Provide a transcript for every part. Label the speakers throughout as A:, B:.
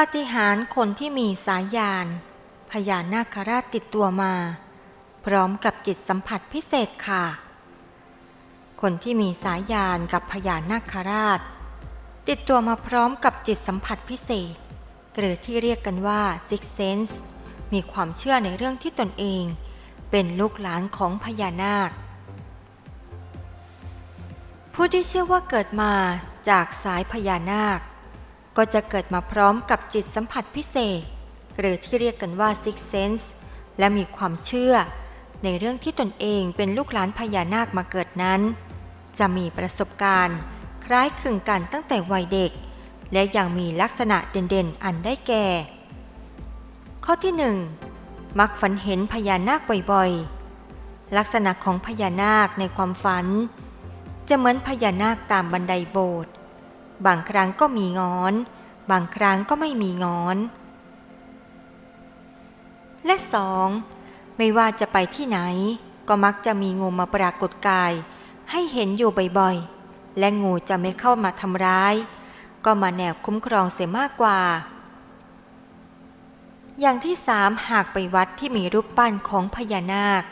A: ปาฏิหาริย์คนที่มีสายยานพญานาคราชติดตัวมา พร้อมกับจิตสัมผัสพิเศษค่ะ คนที่มีสายยานกับพญานาคราช ติดตัวมาพร้อมกับจิตสัมผัสพิเศษ หรือที่เรียกกันว่า six sense มีความเชื่อในเรื่องที่ตนเอง เป็นลูกหลานของพญานาค ผู้ที่เชื่อว่าเกิดมาจากสายพญานาค ก็จะเกิดมาพร้อมกับจิตสัมผัสพิเศษ หรือที่เรียกกันว่า six sense และมีความเชื่อ ในเรื่องที่ตนเองเป็นลูกหลานพญานาคมาเกิดนั้น จะมีประสบการณ์ คล้ายคลึงกันตั้งแต่วัยเด็ก และยังมีลักษณะเด่นๆ อันได้แก่ ข้อที่หนึ่งมักฝันเห็นพญานาคบ่อยๆ ลักษณะของพญานาคในความฝัน จะเหมือนพญานาคตามบันไดโบสถ์ บางครั้งก็มีงอน บางครั้งก็ไม่มีงอน และสองไม่ว่าจะไปที่ไหน ก็มักจะมีงูมาปรากฏกาย ให้เห็นอยู่บ่อยๆ และงูจะไม่เข้ามาทำร้าย ก็มาแนวคุ้มครองเสียมากกว่า อย่างที่สามหากไปวัดที่มีรูปปั้นของพญานาค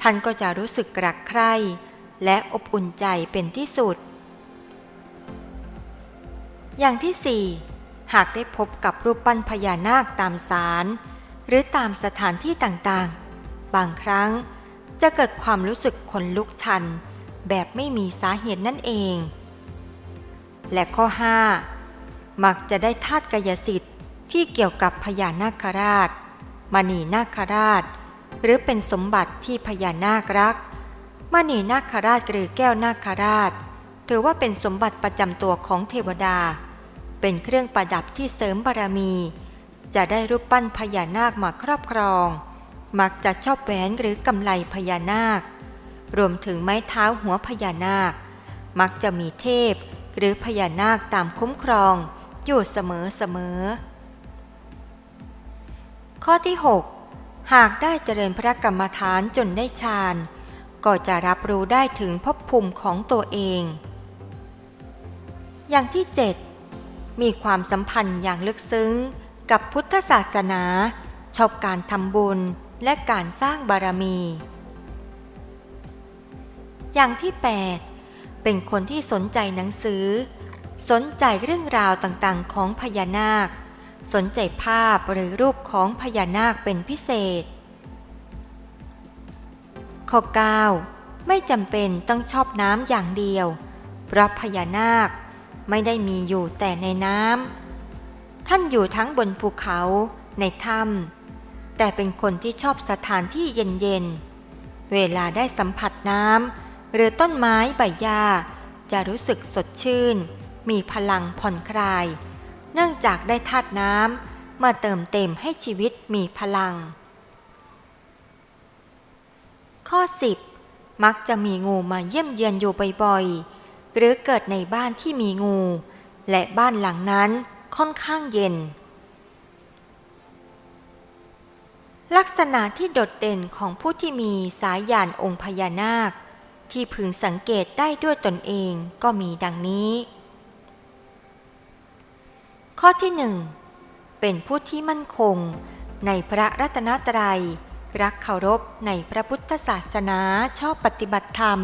A: ท่านก็จะรู้สึกกรักใคร่และอบอุ่นใจเป็นที่สุด อย่างที่สี่หากได้พบกับรูปปั้นพญานาคตามศาลหรือตามสถานที่ต่างๆ บางครั้งจะเกิดความรู้สึกขนลุกชัน แบบไม่มีสาเหตุนั่นเอง และข้อ 5 มักจะได้ธาตุกายสิทธิ์ที่เกี่ยวกับพญานาคราชมณีนาคราช หรือเป็นสมบัติที่พญานาครักมณีนาคราชหรือแก้วนาคราช ถือว่าเป็นสมบัติประจำตัวของเทวดา เป็นเครื่องประดับที่เสริมบารมี จะได้รูปปั้นพญานาคมาครอบครอง มักจะชอบแหวนหรือกำไลพญานาค รวมถึงไม้เท้าหัวพญานาค มักจะมีเทพ หรือพญานาคตามคุ้มครอง อยู่เสมอเสมอ ข้อที่ 6 หากได้เจริญพระกรรมฐานจนได้ฌานก็จะรับรู้ได้ถึงภพภูมิของตัวเอง อย่างที่ 7 มีความสัมพันธ์อย่างลึกซึ้ง กับพุทธศาสนา ชอบการทำบุญและการสร้างบารมี อย่างที่ 8 เป็นคนที่สนใจหนังสือ สนใจเรื่องราวต่างๆ ของพญานาค สนใจภาพหรือรูปของพญานาคเป็นพิเศษ ข้อ 9 ไม่จำเป็นต้องชอบน้ำอย่างเดียวเพราะพญานาค ไม่ได้มีอยู่แต่ในน้ำท่านอยู่ทั้งบนภูเขาในถ้ำแต่เป็นคนที่ชอบสถานที่เย็นๆ เวลาได้สัมผัสน้ำหรือต้นไม้ใบหญ้า จะรู้สึกสดชื่น มีพลังผ่อนคลาย เนื่องจากได้ธาตุน้ำมาเติมเต็มให้ชีวิตมีพลัง ข้อ 10 มักจะมีงูมาเยี่ยมเยือนอยู่บ่อยๆ หรือเกิดในบ้านที่มีงู และบ้านหลังนั้นค่อนข้างเย็น ลักษณะที่โดดเด่นของผู้ที่มีสายยานองค์พญานาค ที่พึงสังเกตได้ด้วยตนเองก็มีดังนี้ ข้อที่หนึ่งเป็นผู้ที่มั่นคง ในพระรัตนตรัย รักเคารพในพระพุทธศาสนาชอบปฏิบัติธรรม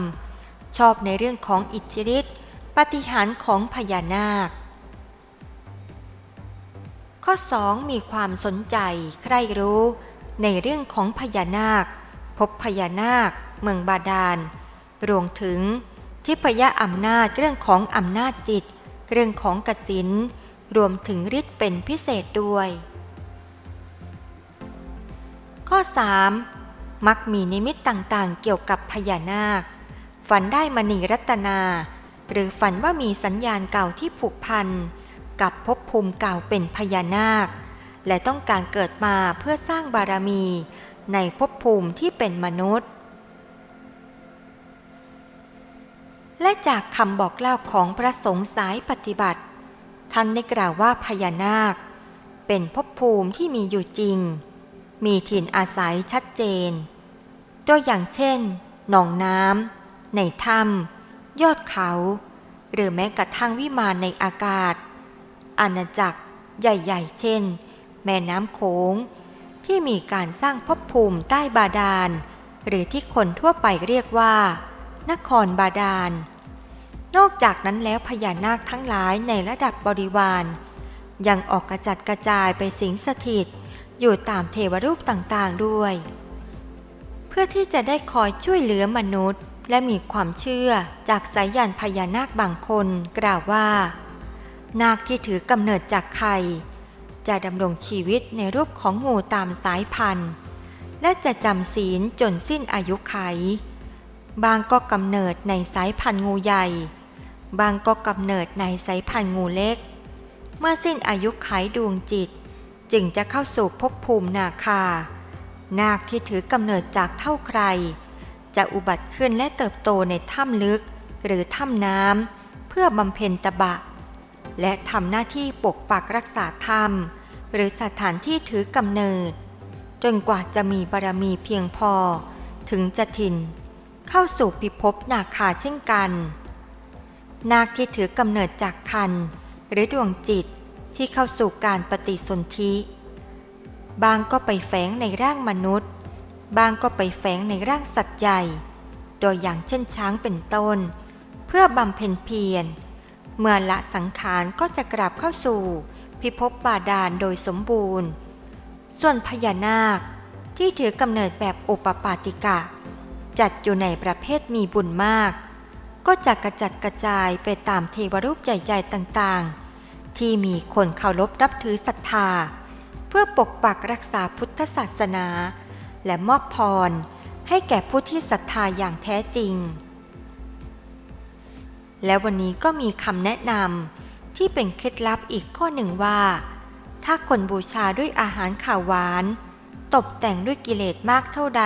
A: ชอบในเรื่องของอิทธิฤทธิปฏิหารของพญานาค ข้อ 2 มีความสนใจใคร่รู้ในเรื่องของพญานาค พบพญานาค เมืองบาดาล รวมถึงทิพยอำนาจเรื่องของอำนาจจิต เรื่องของกสินรวมถึงฤทธิ์เป็นพิเศษด้วย ข้อ 3 มักมีนิมิตต่างๆ เกี่ยวกับพญานาค ฝันได้มณีรัตนา หรือฝันว่ามีสัญญาณเก่าที่ผูกพัน กับภพภูมิเก่าเป็นพญานาค และต้องการเกิดมาเพื่อสร้างบารมี ในภพภูมิที่เป็นมนุษย์ และจากคำบอกเล่าของพระสงฆ์สายปฏิบัติ ท่านได้กล่าวว่าพญานาค เป็นภพภูมิที่มีอยู่จริง มีถิ่นอาศัยชัดเจน ตัวอย่างเช่น หนองน้ำ ในถ้ำยอดเขา หรือแม้กระทั่งวิมานในอากาศ อาณาจักรใหญ่ๆ เช่น แม่น้ำโขง ที่มีการสร้างภพภูมิใต้บาดาล หรือที่คนทั่วไปเรียกว่า นครบาดาล นอกจากนั้นแล้วพญานาคทั้งหลายในระดับบริวาร ยังออกกระจัดกระจายไปสิงสถิตอยู่ตามเทวรูปต่างๆด้วย เพื่อที่จะได้คอยช่วยเหลือมนุษย์ และมีความเชื่อจากสายยานพญานาคบางคนกล่าวว่า นาคที่ถือกำเนิดจากไข่จะดำรงชีวิตในรูปของงูตามสายพันธุ์ และจะจำศีลจนสิ้นอายุไข บางก็กำเนิดในสายพันธุ์งูใหญ่ บางก็กำเนิดในสายพันธุ์งูเล็ก เมื่อสิ้นอายุไขดวงจิต จึงจะเข้าสู่ภพภูมินาคา นาคที่ถือกำเนิดจากเท่าใคร จะอุบัติขึ้นและเติบโตในถ้ำลึก หรือถ้ำน้ำเพื่อบำเพ็ญตบะ และทำหน้าที่ปกปักรักษาถ้ำหรือสถานที่ถือกำเนิด จนกว่าจะมีบารมีเพียงพอ ถึงจะถิ่น เข้าสู่พิภพนาคาเช่นกัน นาคที่ถือกำเนิดจากคัน หรือดวงจิตที่เข้าสู่การปฏิสนธิบางก็ไปแฝงในร่างมนุษย์ บางก็ไปแฝงในร่างสัตว์ใหญ่โดยอย่างเช่นช้างเป็นต้น เพื่อบำเพ็ญเพียร เมื่อละสังขารก็จะกลับเข้าสู่ พิภพบาดาลโดยสมบูรณ์ ส่วนพญานาคที่ถือกำเนิดแบบโอปปาติกะ จัดอยู่ในประเภทมีบุญมาก ก็จะกระจัดกระจายไปตามเทวรูปใหญ่ๆต่างๆ ที่มีคนเคารพนับถือศรัทธา เพื่อปกปักรักษาพุทธศาสนา และมอบพร ให้แก่ผู้ที่ศรัทธาอย่างแท้จริง และวันนี้ก็มีคำแนะนำที่เป็นเคล็ดลับอีกข้อหนึ่งว่า ถ้าคนบูชาด้วยอาหารข่าวหวานตกแต่งด้วยกิเลสมากเท่าใด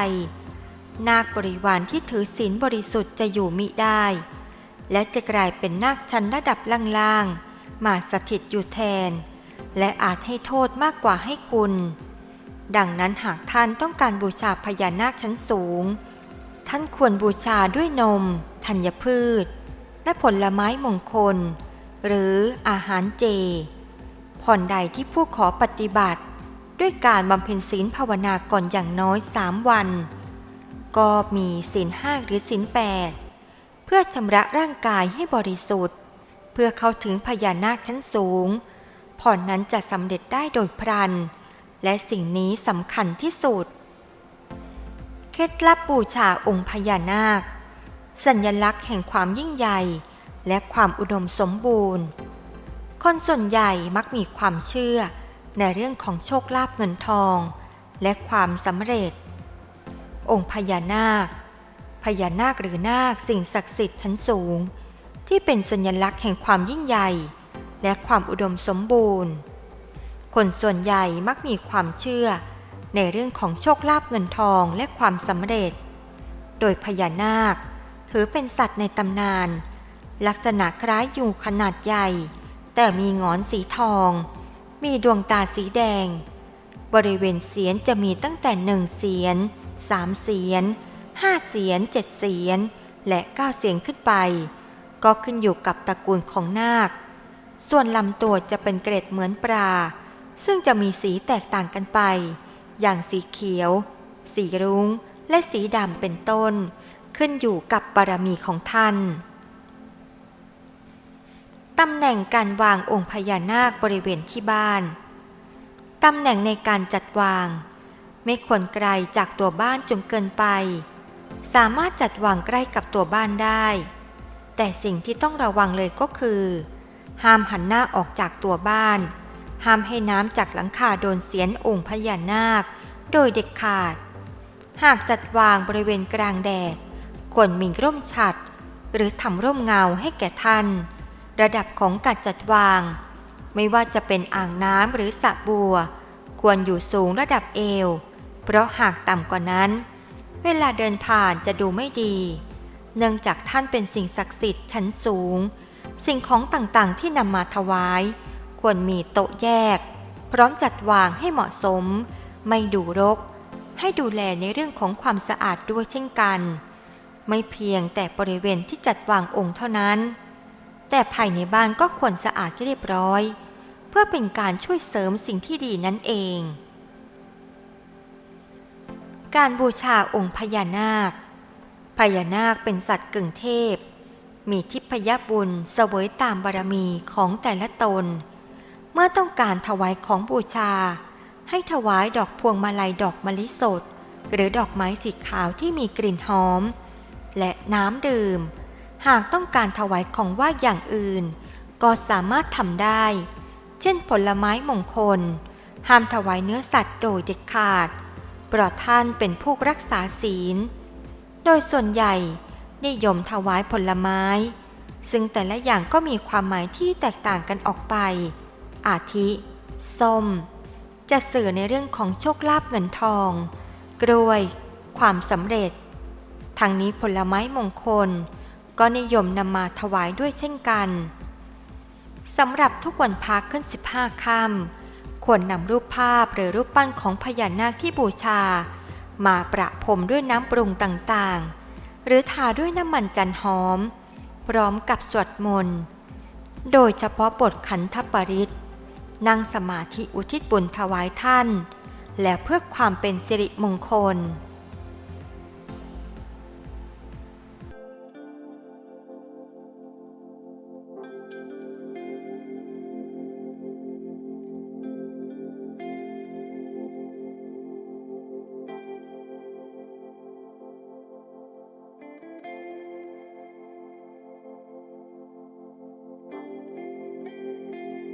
A: นาคบริวารที่ถือศีลบริสุทธิ์จะอยู่มิได้ และจะกลายเป็นนาคชั้นระดับล่างๆมาสถิตอยู่แทน และอาจให้โทษมากกว่าให้คุณ ดังนั้นหากท่านต้องการบูชาพญานาคชั้นสูง ท่านควรบูชาด้วยนม ธัญพืช และผลไม้มงคล หรืออาหารเจ ผ่อนใดที่ผู้ขอปฏิบัติ ด้วยการบำเพ็ญศีลภาวนาก่อนอย่างน้อยสามวัน ก็มีศีลห้าหรือศีลแปดเพื่อชำระร่างกายให้บริสุทธิ์ เพื่อเข้าถึงพญานาคชั้นสูง ผ่อนนั้นจะสำเร็จได้โดยพลัน และสิ่งนี้สำคัญที่สุด เคล็ดลับบูชาองค์พญานาค สัญลักษณ์แห่งความยิ่งใหญ่ และความอุดมสมบูรณ์ คนส่วนใหญ่มักมีความเชื่อในเรื่องของโชคลาภเงินทอง และความสำเร็จ องค์พญานาค พญานาคหรือนาคสิ่งศักดิ์สิทธิ์ชั้นสูง ที่เป็นสัญลักษณ์แห่งความยิ่งใหญ่ และความอุดมสมบูรณ์ คนส่วนใหญ่มักมีความเชื่อ ในเรื่องของโชคลาภเงินทองและความสำเร็จ โดยพญานาค ถือเป็นสัตว์ในตำนาน ลักษณะคล้ายอยู่ขนาดใหญ่ แต่มีงอนสีทอง มีดวงตาสีแดง บริเวณเสียนจะมีตั้งแต่หนึ่งเสียนสามเสียนห้าเสียนเจ็ดเสียน และเก้าเสียนขึ้นไป ก็ขึ้นอยู่กับตระกูลของนาค ส่วนลำตัวจะเป็นเกร็ดเหมือนปลา ซึ่งจะมีสีแตกต่างกันไป อย่างสีเขียว สีรุง้ง และสีดำเป็นต้น ขึ้นอยู่กับบารมีของท่านตำแหน่งการวางองค์พญานาคบริเวณที่บ้าน ตำแหน่งในการจัดวาง ไม่ควรไกลจากตัวบ้านจนเกินไป สามารถจัดวางใกล้กับตัวบ้านได้ แต่สิ่งที่ต้องระวังเลยก็คือ ห้ามหันหน้าออกจากตัวบ้าน ห้ามให้น้ำจากหลังคาโดนเสียนองค์พญานาค โดยเด็ดขาด หากจัดวางบริเวณกลางแดดควรมีร่มฉัด หรือทำร่มเงาให้แก่ท่าน ระดับของการจัดวาง ไม่ว่าจะเป็นอ่างน้ำหรือสระบัว ควรอยู่สูงระดับเอว เพราะหากต่ำกว่านั้น เวลาเดินผ่านจะดูไม่ดี เนื่องจากท่านเป็นสิ่งศักดิ์สิทธิ์ชั้นสูง สิ่งของต่างๆที่นำมาถวาย ควรมีโต๊ะแยก พร้อมจัดวางให้เหมาะสม ไม่ดูรก ให้ดูแลในเรื่องของความสะอาดด้วยเช่นกัน ไม่เพียงแต่บริเวณที่จัดวางองค์เท่านั้น แต่ภายในบ้านก็ควรสะอาดเรียบร้อย เพื่อเป็นการช่วยเสริมสิ่งที่ดีนั่นเอง การบูชาองค์พญานาคพญานาคเป็นสัตว์กึ่งเทพ มีทิพยบุญเสวยตามบารมีของแต่ละตน เมื่อต้องการถวายของบูชา ให้ถวายดอกพวงมาลัยดอกมะลิสด หรือดอกไม้สีขาวที่มีกลิ่นหอม และน้ำดื่ม หากต้องการถวายของว่าอย่างอื่น ก็สามารถทำได้ เช่นผลไม้มงคล ห้ามถวายเนื้อสัตว์โดยเด็ดขาดเพราะท่านเป็นผู้รักษาศีล โดยส่วนใหญ่นิยมถวายผลไม้ ซึ่งแต่ละอย่างก็มีความหมายที่แตกต่างกันออกไป อาทิส้ม จะสื่อในเรื่องของโชคลาภเงินทอง กล้วย ความสำเร็จ ทางนี้ผลไม้มงคล ก็นิยมนำมาถวายด้วยเช่นกันสำหรับทุกวันพักขึ้น 15ค่ำควรนำรูปภาพหรือรูปปั้นของพญานาคที่บูชา มาประพรมด้วยน้ำปรุงต่างๆ หรือทาด้วยน้ำมันจันหอม พร้อมกับสวดมนต์ โดยเฉพาะบทขันธปริต นั่งสมาธิอุทิศบุญถวายท่าน และเพื่อความเป็นสิริมงคล